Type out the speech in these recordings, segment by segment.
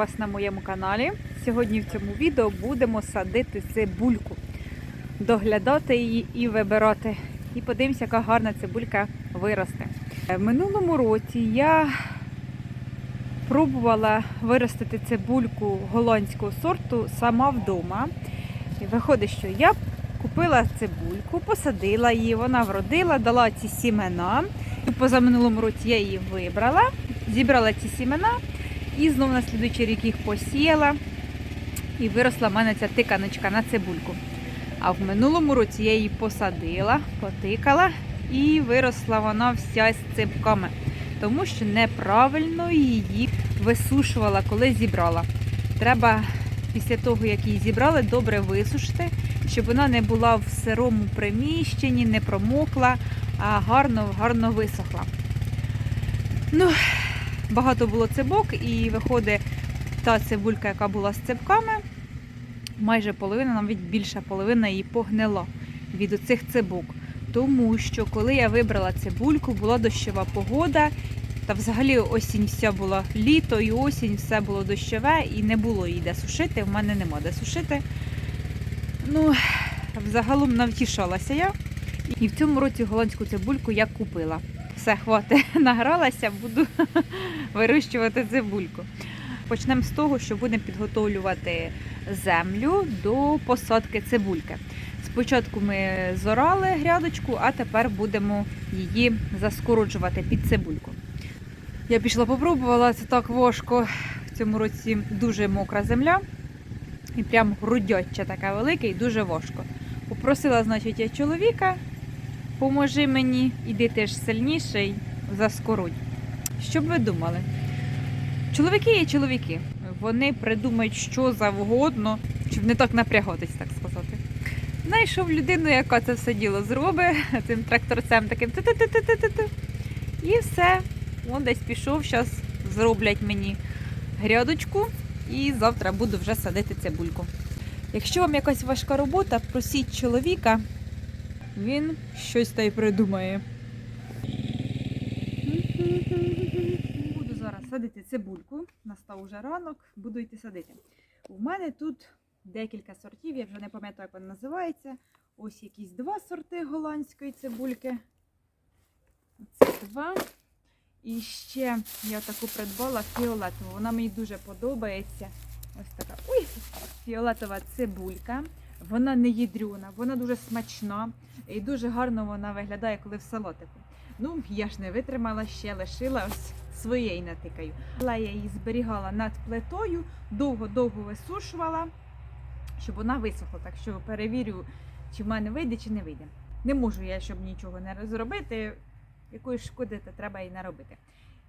вас на моєму каналі. Сьогодні в цьому відео будемо садити цибульку, доглядати її і вибирати. І подивимося, яка гарна цибулька виросте. В минулому році я пробувала виростити цибульку голландського сорту сама вдома. І виходить, що я купила цибульку, посадила її, вона вродила, дала ці сімена. І позаминулому році я її вибрала, зібрала ці сімена і знову на слідуючий рік їх посіяла. І виросла в мене ця тиканочка на цибульку. А в минулому році я її посадила, потикала і виросла вона вся з цибками, тому що неправильно її висушувала, коли зібрала. Треба після того, як її зібрали, добре висушити, щоб вона не була в сирому приміщенні, не промокла, а гарно, гарно висохла. Ну, багато було цибок, і виходить та цибулька, яка була з цибками, майже половина, навіть більша половина її погнила від оцих цибок. Тому що коли я вибрала цибульку, була дощова погода, та взагалі осінь вся була літо і осінь, все було дощове і не було її де сушити. В мене нема де сушити. Ну, взагалом навтішалася я. І в цьому році голландську цибульку я купила. Все, хватить, награлася, буду вирощувати цибульку. Почнемо з того, що будемо підготовлювати землю до посадки цибульки. Спочатку ми зорали грядочку, а тепер будемо її заскороджувати під цибульку. Я пішла попробувала, це так важко. В цьому році дуже мокра земля. І прям грудяча така велика і дуже важко. Попросила, значить, я чоловіка, поможи мені, іди теж сильніший, заскорудь. Що б ви думали? Чоловіки є чоловіки. Вони придумають що завгодно, щоб не так напрягатись, так сказати. Знайшов людину, яка це все діло зробить, цим тракторцем таким ту-ту-ту-ту-ту-ту. І все. Он десь пішов, зараз зроблять мені грядочку, і завтра буду вже садити цибульку. Якщо вам якась важка робота, просіть чоловіка, він щось та й придумає. Буду зараз садити цибульку. Настав уже ранок, буду йти садити. У мене тут декілька сортів, я вже не пам'ятаю, як вона називається. Ось якісь два сорти голландської цибульки. Оце два. І ще я таку придбала фіолетову. Вона мені дуже подобається. Ось така ой, фіолетова цибулька. Вона не ядрюна, вона дуже смачна і дуже гарно вона виглядає, коли в салатику. Ну, я ж не витримала ще, лишила ось своєї натикаю. Але я її зберігала над плитою, довго-довго висушувала, щоб вона висохла. Так що перевірю, чи в мене вийде, чи не вийде. Не можу я, щоб нічого не зробити. Якоїсь шкоди то треба і наробити.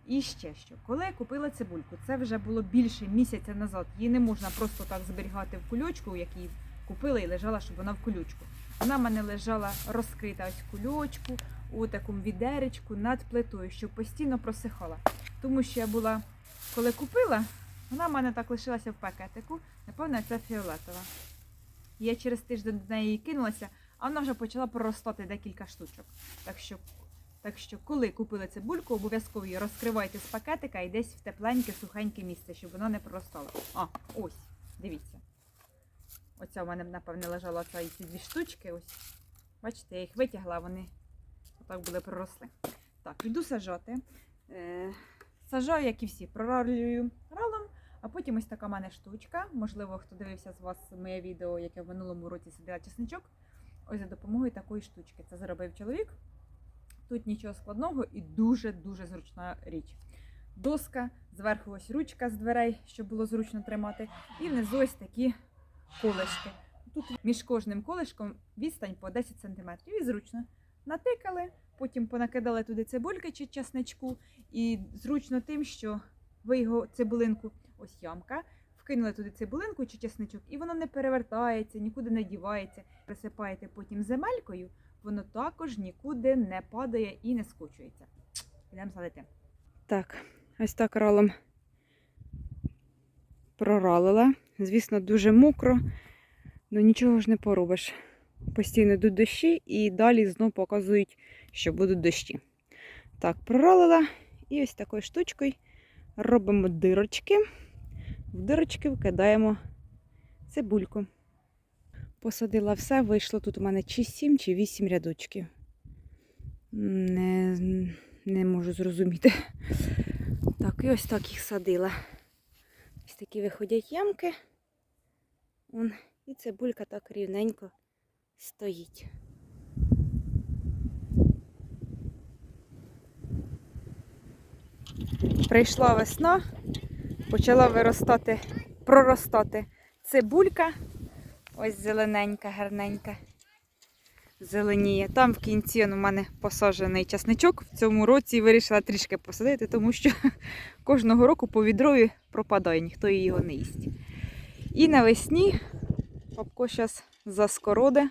І ще що, коли я купила цибульку, це вже було більше місяця назад. Її не можна просто так зберігати в кульочку, як її купила і лежала, щоб вона в кульочку. Вона в мене лежала розкрита ось в кульочку, у такому відеречку над плитою, щоб постійно просихала. Тому що я була, коли купила, вона в мене так лишилася в пакетику. Напевно, це фіолетова. Я через тиждень до неї кинулася, а вона вже почала проростати декілька штучок. Так що так що, коли купили цибульку, обов'язково її розкривайте з пакетика і десь в тепленьке, сухеньке місце, щоб вона не проростала. А, ось, дивіться. Оця в мене, напевне, лежала ці дві штучки. Ось. Бачите, я їх витягла, вони отак були проросли. Так, йду сажати. Е, сажаю, як і всі, проралюю ралом, а потім ось така в мене штучка. Можливо, хто дивився з вас моє відео, яке в минулому році сидила чесничок. Ось за допомогою такої штучки. Це зробив чоловік. Тут нічого складного і дуже-дуже зручна річ. Доска, зверху ось ручка з дверей, щоб було зручно тримати. І внизу ось такі колишки. Тут між кожним колишком відстань по 10 см. І зручно. Натикали, потім понакидали туди цибульки чи часничку. І зручно тим, що ви його цибулинку, ось ямка, вкинули туди цибулинку чи часничок, і воно не перевертається, нікуди не дівається. Присипаєте потім земелькою воно також нікуди не падає і не скочується. Підемо садити. Так, ось так ралом проралила. Звісно, дуже мокро, але нічого ж не поробиш. Постійно йдуть дощі і далі знову показують, що будуть дощі. Так, проралила і ось такою штучкою робимо дирочки. в дирочки вкидаємо цибульку. Посадила все, вийшло тут у мене чи 7, чи 8 рядочків. Не, не можу зрозуміти. Так, і ось так їх садила. Ось такі виходять ямки. Вон, і цибулька так рівненько стоїть. Прийшла весна, почала виростати, проростати цибулька. Ось зелененька, гарненька. Зеленіє. Там в кінці он, у мене посаджений часничок. В цьому році вирішила трішки посадити, тому що кожного року по відрою пропадає, ніхто його не їсть. І навесні Папко зараз заскороде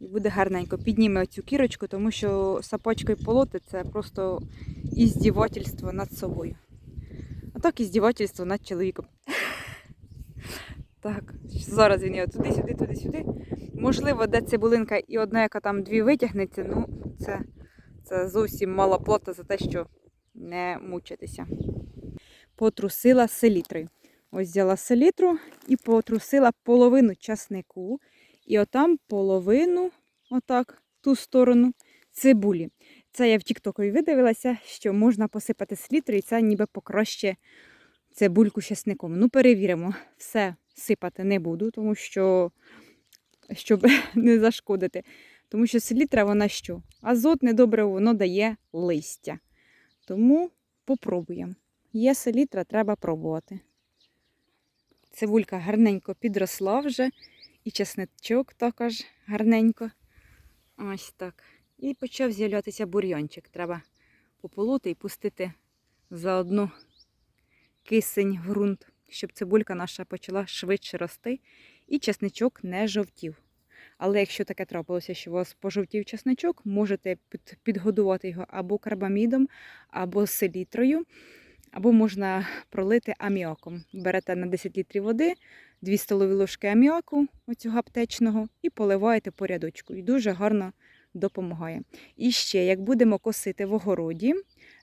і буде гарненько. Підніме оцю кірочку, тому що сапочкою полоти це просто іздівательство над собою. А так іздівательство над чоловіком. Так, зараз він його туди-сюди, туди-сюди. Можливо, де цибулинка і одна, яка там дві витягнеться, ну це, це зовсім мала плата за те, що не мучитися. Потрусила селітрою. Ось взяла селітру і потрусила половину часнику. І отам половину, отак, ту сторону цибулі. Це я в Тіктокові видивилася, що можна посипати селітрою, і це ніби покраще цибульку часником. Ну, перевіримо, все сипати не буду, тому що щоб не зашкодити. Тому що селітра вона що? Азотне добре воно дає листя. Тому попробуємо. Є селітра, треба пробувати. Цибулька гарненько підросла вже, і чесничок також гарненько. Ось так. І почав з'являтися бур'янчик. Треба пополоти і пустити заодно кисень в ґрунт, щоб цибулька наша почала швидше рости і чесничок не жовтів. Але якщо таке трапилося, що у вас пожовтів чесничок, можете під- підгодувати його або карбамідом, або селітрою, або можна пролити аміаком. Берете на 10 літрів води, 2 столові ложки аміаку, оцього аптечного, і поливаєте по рядочку. І дуже гарно допомагає. І ще, як будемо косити в огороді,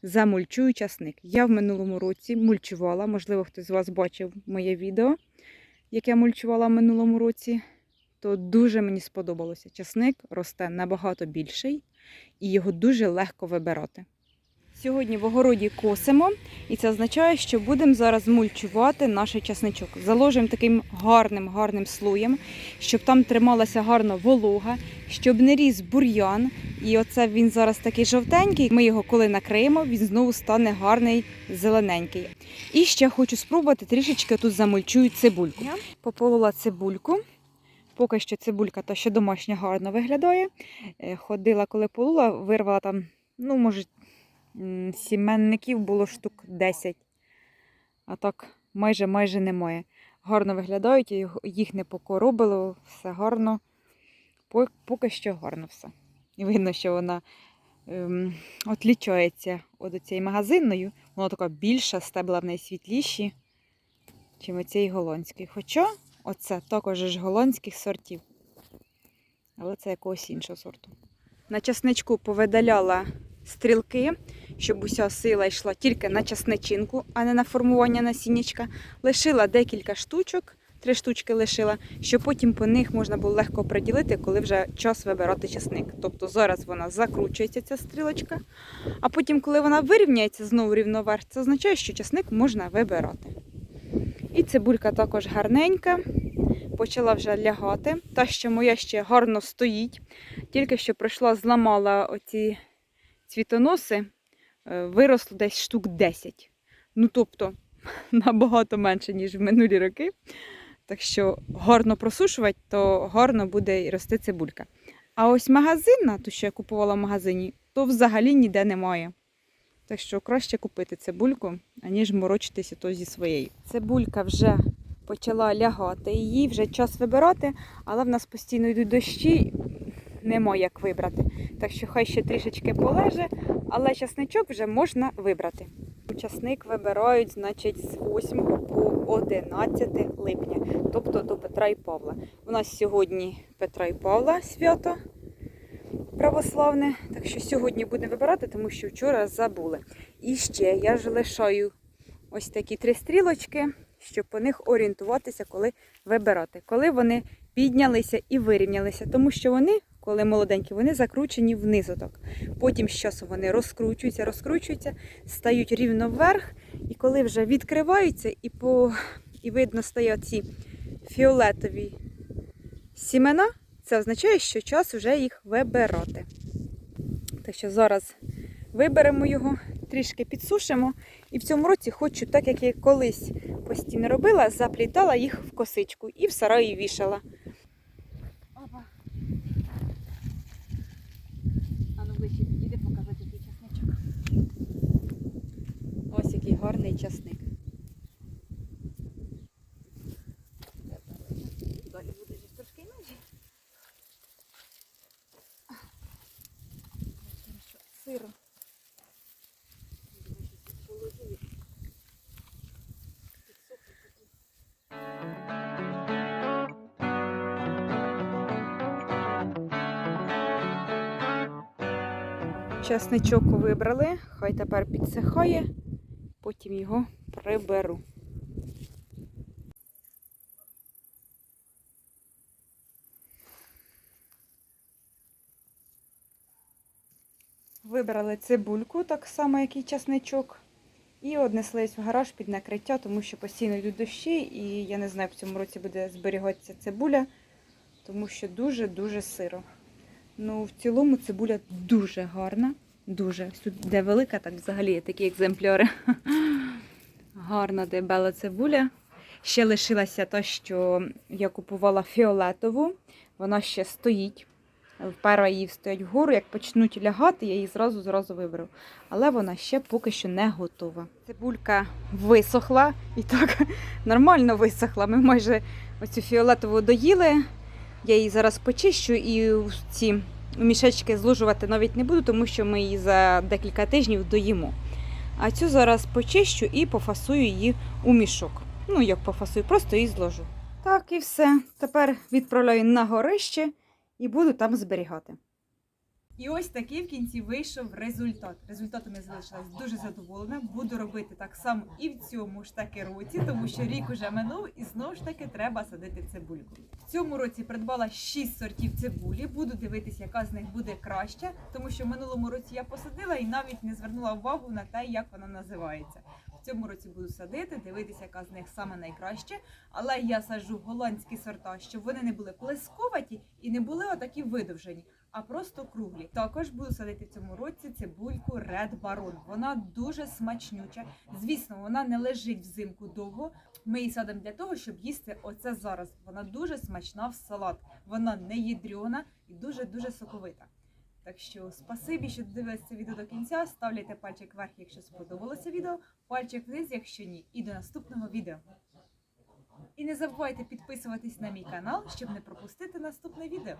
замульчую часник. Я в минулому році мульчувала, можливо, хтось з вас бачив моє відео, яке я мульчувала в минулому році, то дуже мені сподобалося. Часник росте набагато більший і його дуже легко вибирати. Сьогодні в огороді косимо, і це означає, що будемо зараз мульчувати наш часничок. Заложимо таким гарним гарним слоєм, щоб там трималася гарно волога, щоб не ріс бур'ян. І оце він зараз такий жовтенький. Ми його коли накриємо, він знову стане гарний зелененький. І ще хочу спробувати трішечки тут замульчую цибульку. Пополола цибульку. Поки що цибулька та ще домашня гарно виглядає. Е, Ходила, коли полола, вирвала там, ну, може, сіменників було штук 10. А так майже майже немає. Гарно виглядають, їх- не покоробило, все гарно. Поки що гарно все. І видно, що вона ем, отлічається від цієї магазинної. Вона така більша, стебла в неї світліші, чим оцієї голландської. Хоча оце також ж голландських сортів. Але це якогось іншого сорту. На часничку повидаляла стрілки, щоб уся сила йшла тільки на часничинку, а не на формування насіннячка. Лишила декілька штучок, три штучки лишила, щоб потім по них можна було легко приділити, коли вже час вибирати часник. Тобто зараз вона закручується, ця стрілочка, а потім, коли вона вирівняється знову рівноверх, це означає, що часник можна вибирати. І цибулька також гарненька, почала вже лягати. Та, що моя ще гарно стоїть. Тільки що прийшла, зламала оці цвітоноси, виросло десь штук 10. Ну, тобто, набагато менше, ніж в минулі роки. Так що гарно просушувати, то гарно буде і рости цибулька. А ось магазинна, ту, що я купувала в магазині, то взагалі ніде немає. Так що краще купити цибульку, аніж морочитися то зі своєю. Цибулька вже почала лягати, її вже час вибирати, але в нас постійно йдуть дощі, нема як вибрати. Так що хай ще трішечки полеже, але часничок вже можна вибрати. Часник вибирають, значить, з 8 по 11 липня, тобто до Петра і Павла. У нас сьогодні Петра і Павла свято православне, так що сьогодні будемо вибирати, тому що вчора забули. І ще я ж лишаю ось такі три стрілочки, щоб по них орієнтуватися, коли вибирати, коли вони піднялися і вирівнялися, тому що вони, коли молоденькі, вони закручені внизоток. Потім з часом вони розкручуються, розкручуються, стають рівно вверх, і коли вже відкриваються, і по і видно стає ці фіолетові сімена, це означає, що час вже їх вибирати. Так що зараз виберемо його, трішки підсушимо. І в цьому році хочу, так як я колись постійно робила, заплітала їх в косичку і в сараї вішала. Опа. А ну ближче підійди показати, який часничок. Ось який гарний часник. Далі буде вже трошки що сиро. Часничок вибрали, хай тепер підсихає, потім його приберу. Вибрали цибульку, так само, як і часничок, і однеслись в гараж під накриття, тому що постійно йдуть дощі, і я не знаю, в цьому році буде зберігатися цибуля, тому що дуже-дуже сиро. Ну, в цілому цибуля дуже гарна. Дуже. Де велика, так взагалі є такі екземпляри. Гарна дебела цибуля. Ще лишилася та, що я купувала фіолетову. Вона ще стоїть. Впера її стоять вгору. Як почнуть лягати, я її зразу зразу виберу. Але вона ще поки що не готова. Цибулька висохла і так нормально висохла. Ми майже оцю фіолетову доїли. Я її зараз почищу і ці мішечки зложувати навіть не буду, тому що ми її за декілька тижнів доїмо. А цю зараз почищу і пофасую її у мішок. Ну, як пофасую, просто її зложу. Так і все. Тепер відправляю на горище і буду там зберігати. І ось такий в кінці вийшов результат. Результатом я залишилась дуже задоволена. Буду робити так само і в цьому ж таки році, тому що рік уже минув і знову ж таки треба садити цибульку. В цьому році придбала 6 сортів цибулі. Буду дивитися, яка з них буде краща, тому що в минулому році я посадила і навіть не звернула увагу на те, як вона називається. В цьому році буду садити, дивитися, яка з них саме найкраща. Але я саджу голландські сорта, щоб вони не були плесковаті і не були отакі видовжені а просто круглі. Також буду садити в цьому році цибульку Red Baron. Вона дуже смачнюча. Звісно, вона не лежить взимку довго. Ми її садимо для того, щоб їсти оце зараз. Вона дуже смачна в салат. Вона не ядрена і дуже дуже соковита. Так що спасибі, що дивилися це відео до кінця. Ставляйте пальчик вверх, якщо сподобалося відео, пальчик вниз, якщо ні. І до наступного відео. І не забувайте підписуватись на мій канал, щоб не пропустити наступне відео.